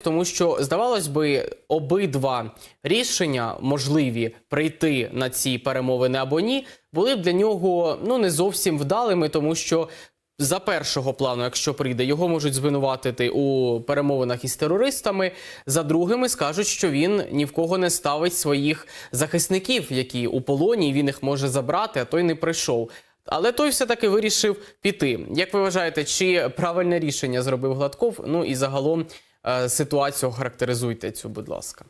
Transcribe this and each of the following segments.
Тому що здавалось би, обидва рішення можливі прийти на ці перемовини або ні, були б для нього ну не зовсім вдалими, тому що за першого плану, якщо прийде, його можуть звинуватити у перемовинах із терористами. За другими скажуть, що він ні в кого не ставить своїх захисників, які у полоні, він їх може забрати, а той не прийшов. Але той все-таки вирішив піти. Як ви вважаєте, чи правильне рішення зробив Гладков? Ну і загалом ситуацію характеризуйте цю, будь ласка.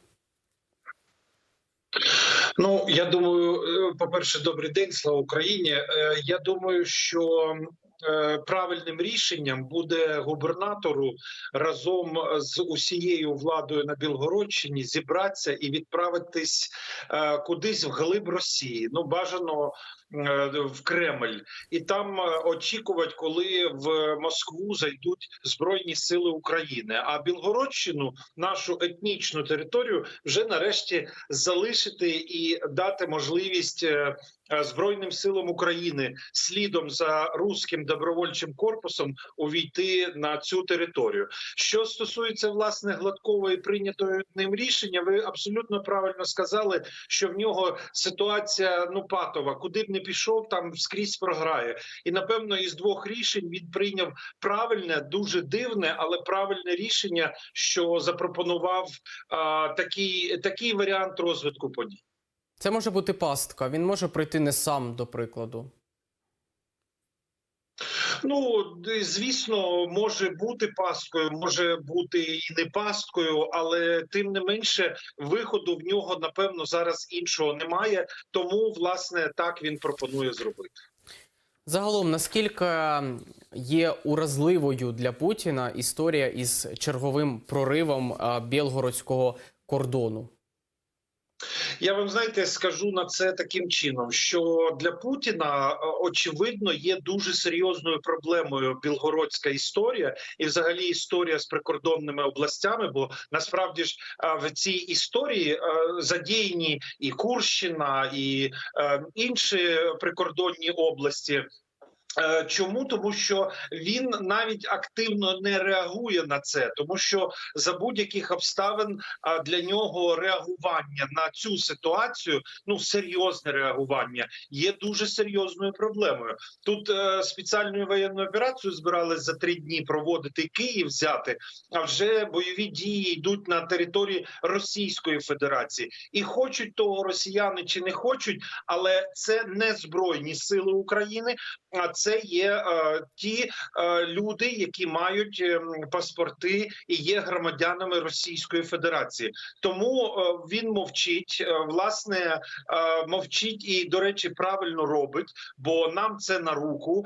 Ну я думаю, е, по-перше, добрий день, слава Україні. Е, Я думаю, що е, правильним рішенням буде губернатору разом з усією владою на Білгородщині зібратися і відправитись е, кудись в глиб Росії. Ну бажано е, в Кремль, і там е, очікувати, коли в Москву зайдуть збройні сили України. А Білгородщину, нашу етнічну територію, вже нарешті залишити і дати можливість е, е, збройним силам України слідом за руським добровольчим корпусом увійти на цю територію. Що стосується власне гладкової прийнятої ним рішення, ви абсолютно правильно сказали, що в нього ситуація ну патова, куди б не пішов, там скрізь програє. І напевно із двох рішень він прийняв правильне, дуже дивне, але правильне рішення, що запропонував а, такий, такий варіант розвитку подій. Це може бути пастка. Він може прийти не сам, до прикладу. Ну звісно, може бути пасткою, може бути і не пасткою, але тим не менше виходу в нього напевно зараз іншого немає. Тому власне так він пропонує зробити. Загалом, наскільки є уразливою для Путіна історія із черговим проривом білгородського кордону? Я вам знаєте, скажу на це таким чином, що для Путіна е, очевидно є дуже серйозною проблемою білгородська історія і, взагалі, історія з прикордонними областями. Бо насправді ж е, в цій історії е, задіяні і Курщина, і інші прикордонні області. Е, Чому тому, що він навіть активно не реагує на це, тому що за будь-яких обставин для нього реагування на цю ситуацію, ну серйозне реагування, є дуже серйозною проблемою. Тут е, спеціальну воєнну операцію збирались за три дні проводити Київ взяти, а вже бойові дії йдуть на території Російської Федерації, і хочуть того росіяни чи не хочуть, але це не збройні сили України. А це є е, ті е, люди, які мають е, паспорти і є громадянами Російської Федерації. Тому е, він мовчить, власне, мовчить і, до речі, правильно робить, бо нам це на руку.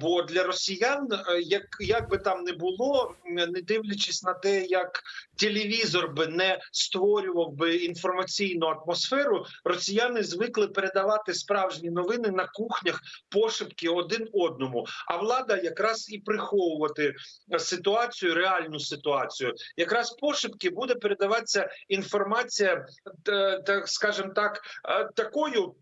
Бо для росіян, як, як би там не було, не дивлячись на те, як телевізор би не створював би інформаційну атмосферу, росіяни звикли передавати справжні новини на кухнях пошепки один одному. А влада якраз і приховувати ситуацію, реальну ситуацію. Якраз пошепки буде передаватися інформація, е, так скажем так, е, такою.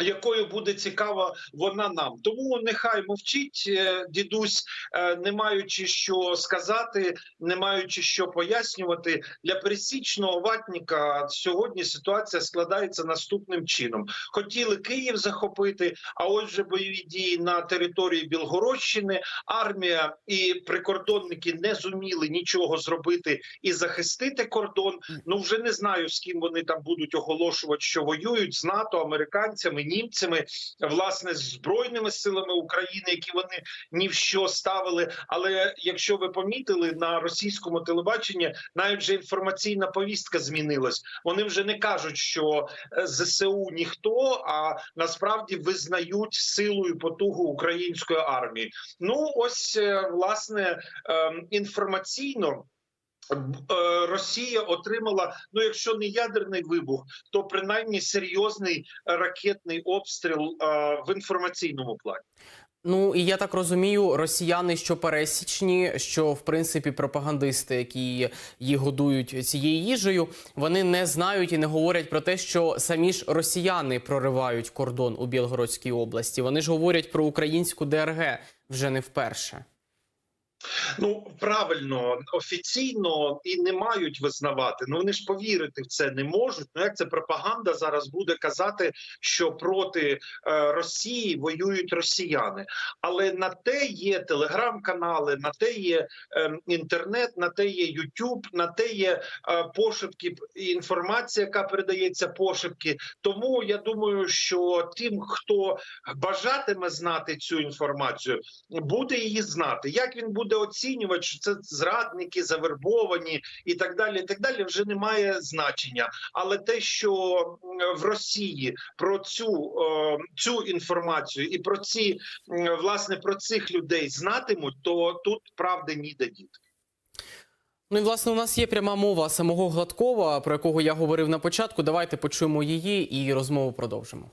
Якою буде цікава вона нам, тому нехай мовчить е, дідусь, е, не маючи що сказати, не маючи що пояснювати для пересічного ватніка. Сьогодні ситуація складається наступним чином: хотіли Київ захопити, а отже, бойові дії на території Білгородщини. Армія і прикордонники не зуміли нічого зробити і захистити кордон. Ну вже не знаю з ким вони там будуть оголошувати, що воюють з НАТО, американцями, німцями, власне, з збройними силами України, які вони ні в що ставили. Але якщо ви помітили на російському телебаченні, навіть вже інформаційна повістка змінилась. Вони вже не кажуть, що е, ЗСУ ніхто, а насправді визнають силу і потугу української армії. Ну ось е, власне ем, інформаційно. Е, Росія отримала, ну якщо не ядерний вибух, то принаймні серйозний ракетний обстріл е, в інформаційному плані. Ну і я так розумію, росіяни, що пересічні, що в принципі пропагандисти, які їх годують цією їжею, вони не знають і не говорять про те, що самі ж росіяни проривають кордон у Білгородській області. Вони ж говорять про українську ДРГ вже не вперше. Ну правильно, офіційно і не мають визнавати. Ну вони ж повірити в це не можуть. Ну як це пропаганда зараз буде казати, що проти е, Росії воюють росіяни? Але на те є телеграм-канали, на те є е, інтернет, на те є Ютуб, на те є е, пошепки інформація, яка передається пошепки. Тому я думаю, що тим, хто бажатиме знати цю інформацію, буде її знати. Як він буде оцінювати, що це зрадники, завербовані і так далі, і так далі, вже не має значення. Але те, що в Росії про цю, цю інформацію і про ці власне про цих людей знатимуть, то тут правди ніде діти. Ну і власне у нас є пряма мова самого Гладкова, про якого я говорив на початку. Давайте почуємо її і розмову продовжимо.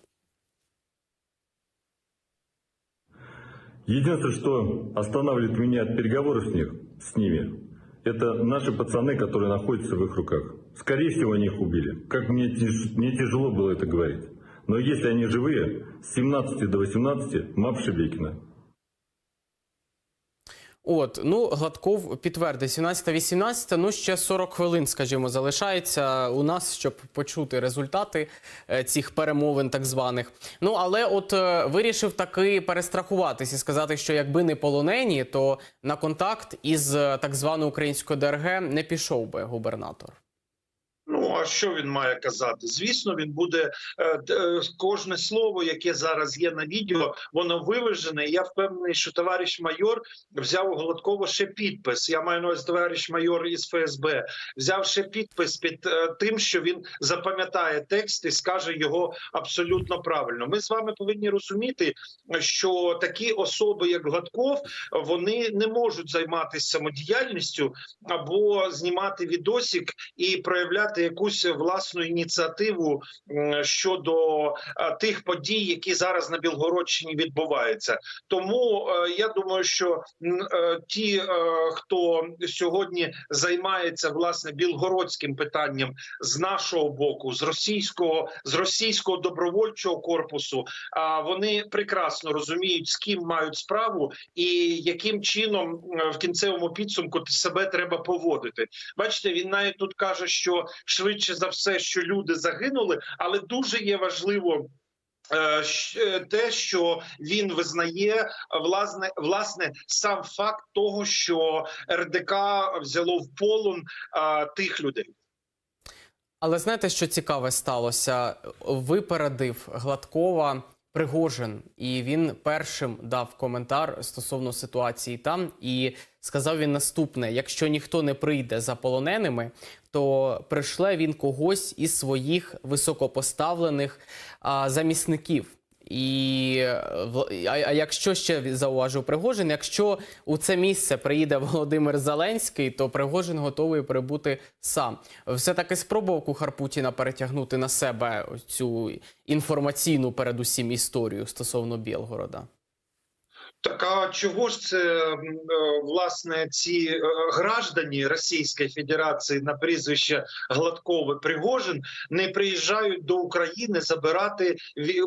Единственное, что останавливает меня от переговоров с, них, с ними, это наши пацаны, которые находятся в их руках. Скорее всего, они их убили. Как мне, тяж- мне тяжело было это говорить. Но если они живые, с 17 до 18 МАП Шебекина. От, ну, Гладков підтвердив 17-18, ну ще 40 хвилин, скажімо, залишається у нас, щоб почути результати е, цих перемовин, так званих. Ну, але от е, вирішив таки перестрахуватись і сказати, що якби не полонені, то на контакт із е, так званою українською ДРГ не пішов би губернатор. Ну а що він має казати? Звісно, він буде е, е, кожне слово, яке зараз є на відео, воно виважене. І Я впевнений, що товариш майор взяв у Гладкова ще підпис. Я маю на увазі товариш майор із ФСБ. Взяв ще підпис під е, тим, що він запам'ятає текст і скаже його абсолютно правильно. Ми з вами повинні розуміти, що такі особи, як Гладков, вони не можуть займатися самодіяльністю або знімати відосик і проявляти якусь власну ініціативу щодо е, тих подій, які зараз на Білгородщині відбуваються. Тому е, я думаю, що е, ті, хто сьогодні займається власне білгородським питанням з нашого боку, з російського з російського добровольчого корпусу, вони прекрасно розуміють, з ким мають справу і яким чином в кінцевому підсумку себе треба поводити. Бачите, він навіть тут каже, що швидше за все, що люди загинули, але дуже є важливо. е, е, Те, що він визнає е, власне, власне сам факт того, що РДК взяло в полон а, тих людей. Але знаєте, що цікаве сталося? Випередив Гладкова Пригожин, і він першим дав коментар стосовно ситуації там. І сказав він наступне: якщо ніхто не прийде за полоненими, то пришле він когось із своїх високопоставлених а, замісників. І е, а, а якщо ще зауважив Пригожин, якщо у це місце приїде Володимир Зеленський, то Пригожин готовий прибути сам. Все таки спробував кухар Путіна перетягнути на себе цю інформаційну, передусім, історію стосовно Білгорода. Так а чого ж це е, власне ці е, граждані Російської Федерації на прізвище Гладков і Пригожин не приїжджають до України забирати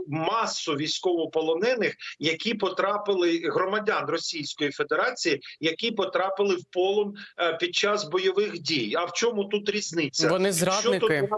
масу військовополонених, які потрапили громадян Російської Федерації, які потрапили в полон е, під час бойових дій? А в чому тут різниця? Вони Що тут зрадники.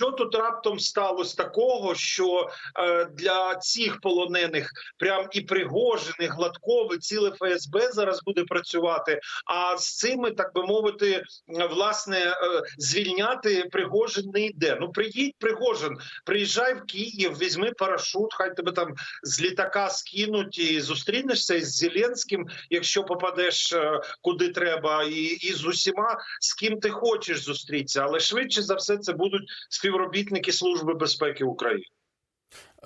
Що тут раптом сталося такого, що е, для цих полонених прям і Пригожин, і Гладков, і ціле ФСБ зараз буде працювати. А з цими, так би мовити, власне, е, звільняти Пригожин не йде. Ну приїдь, Пригожин, приїжджай в Київ, візьми парашут, хай тебе там з літака скинуть і зустрінешся із Зеленським, якщо попадеш е, куди треба, і, і з усіма, з ким ти хочеш зустрітися. Але швидше за все це будуть співробітники Служби безпеки України.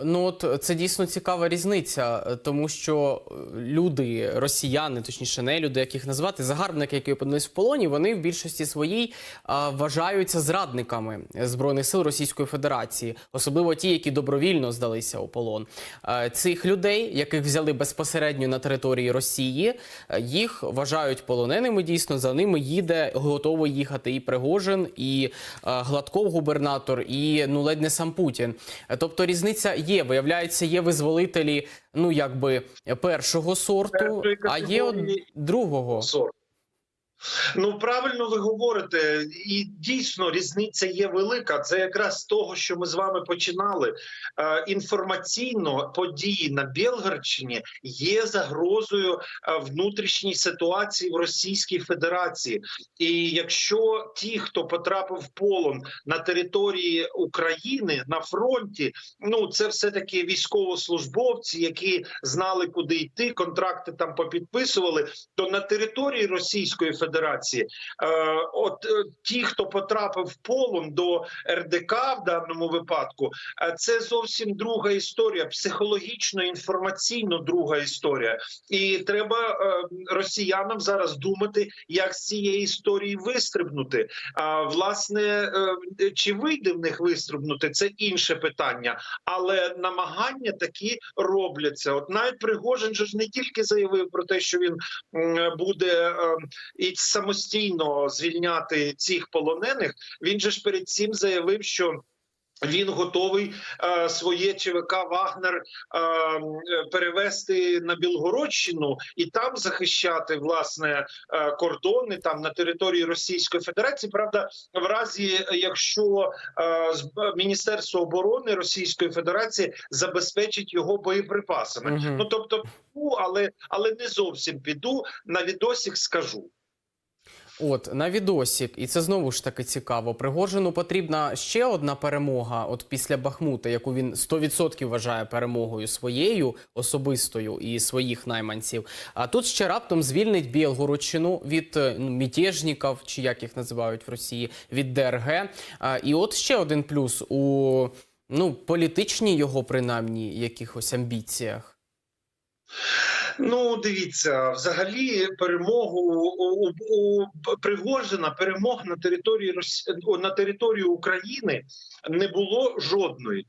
Ну от це дійсно цікава різниця, е, тому що е, люди, росіяни, точніше, не люди, яких назвати, загарбники, які опинились в полоні, вони в більшості своїй а, вважаються зрадниками збройних сил Російської Федерації, особливо ті, які добровільно здалися у полон. Е, Цих людей, яких взяли безпосередньо на території Росії, е, їх вважають полоненими. Дійсно, за ними їде готово їхати і Пригожин, і е, Гладков, губернатор, і ну ледь не сам Путін. Е, Тобто різниця є. Виявляється, є визволителі, ну якби першого сорту, а є от другого. сорт. Ну правильно ви говорите, і дійсно різниця є велика. Це якраз з того, що ми з вами починали. Е, інформаційно події на Білгородщині є загрозою е, внутрішній ситуації в Російській Федерації. І якщо ті, хто потрапив в полон на території України на фронті, ну це все таки військовослужбовці, які знали, куди йти, контракти там попідписували, то на території Російської Федерації, е, от е, ті, хто потрапив в полон до РДК в даному випадку, е, це зовсім друга історія, психологічно, інформаційно друга історія. І треба росіянам зараз думати, як з цієї історії вистрибнути. А власне, чи вийде в них вистрибнути, це інше питання, але намагання такі робляться. От навіть Пригожин же ж не тільки заявив про те, що він буде е, і самостійно звільняти цих полонених. Він же ж перед цим заявив, що. Він готовий е, своє ЧВК Вагнер е, е, перевести на Білгородщину і там захищати власне е, кордони там на території Російської Федерації. Правда, в разі якщо е, з- Міністерство оборони Російської Федерації забезпечить його боєприпасами. Мгм. Ну тобто, але але не зовсім піду. На відосік скажу. От на відосік, і це знову ж таки цікаво. Пригожину потрібна ще одна перемога, от після Бахмута, яку він 100% вважає перемогою своєю особистою і своїх найманців. А тут ще раптом звільнить Білгородщину від е, ну, чи як їх називають в Росії, від ДРГ. А, і от ще один плюс у ну політичній його принаймні якихось амбіціях. Ну, дивіться, взагалі перемогу у, у, Пригожина перемог на території Росі... на території України не було жодної.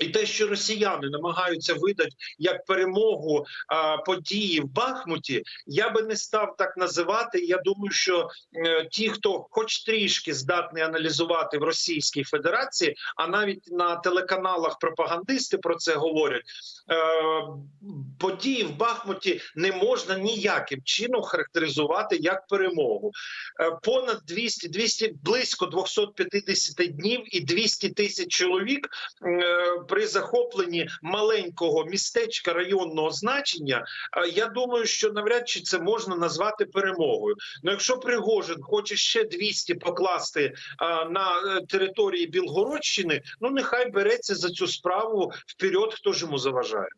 І те, що росіяни намагаються видати як перемогу а, події в Бахмуті, я би не став так називати. Я думаю, що е, ті, хто хоч трішки здатний аналізувати в Російській Федерації, а навіть на телеканалах пропагандисти про це говорять. Е, події в Бахмуті не можна ніяким чином характеризувати як перемогу. Е, понад 200, 200, близько 250 днів і 200 тисяч чоловік е, при захопленні маленького містечка районного значення. е, Я думаю, що навряд чи це можна назвати перемогою. Ну якщо Пригожин хоче ще 200 покласти е, на е, території Білгородщини, ну нехай береться за цю справу вперед, хто ж йому заважає.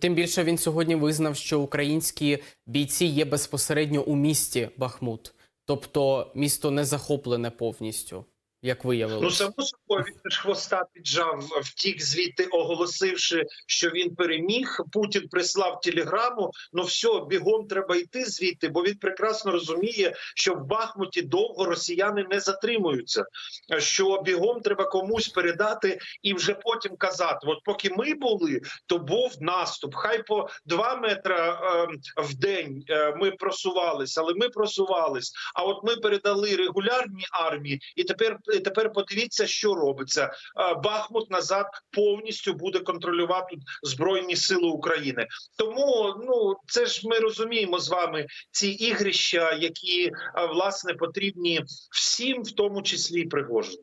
Тим більше він сьогодні визнав, що українські бійці є безпосередньо у місті Бахмут, тобто місто не захоплене повністю, як Ну виявилося. само собою він ж хвоста піджав, втік звідти, оголосивши, що він переміг. Путін прислав телеграму. Ну все, бігом треба йти звідти, бо він прекрасно розуміє, що в Бахмуті довго росіяни не затримуються. Що бігом треба комусь передати і вже потім казати: от поки ми були, то був наступ. Хай по два метри е, в день е, ми просувалися, але ми просувались. А от ми передали регулярні армії, і тепер тепер подивіться, що робиться. Бахмут назад повністю буде контролювати збройні сили України. Тому ну це ж ми розуміємо з вами ці ігрища, які власне потрібні всім, в тому числі і Пригожину.